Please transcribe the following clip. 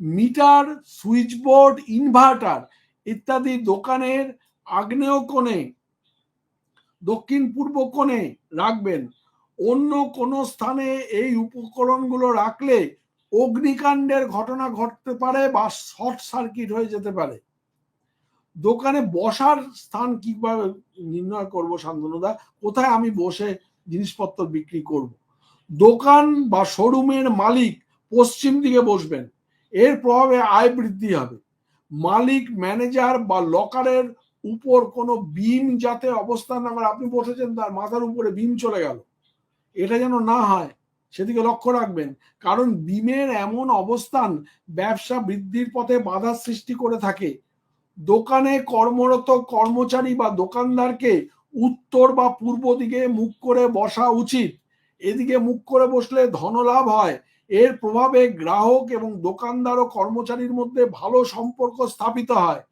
Metre switch board inverter ইত্যাদি দোকানের আগ্নেয় কোণে, দক্ষিণ পূর্ব কোণে রাখবেন। অন্য কোনো স্থানে এই উপকরণগুলো রাখলে অগ্নিকাণ্ডের ঘটনা ঘটতে পারে বা শর্ট সার্কিট হয়ে যেতে পারে। দোকানে বসার স্থান কীভাবে নির্ণয় করব শান্তনুদা? কোথায় আমি বসে জিনিসপত্র বিক্রি করব? দোকান বা শোরুমের মালিক পশ্চিম দিকে বসবেন। এর প্রভাবে আয় বৃদ্ধি হবে। মালিক ম্যানেজার বা লকারের উপর কোনো বিম যাতে অবস্থান না করে, আপনি বসেছেন তার মাথার উপরে বিম চলে গেল। এটা যেন না হয়, সেদিকে লক্ষ্য রাখবেন। কারণ বিমের এমন অবস্থান ব্যবসা বৃদ্ধির পথে বাধার সৃষ্টি করে থাকে। দোকানে কর্মরত কর্মচারী বা দোকানদারকে উত্তর বা পূর্ব দিকে মুখ করে বসা উচিত। এদিকে মুখ করে বসলে ধনলাভ হয় এর প্রভাবে গ্রাহক এবং দোকানদার ও কর্মচারীর মধ্যে ভালো সম্পর্ক স্থাপিত হয়।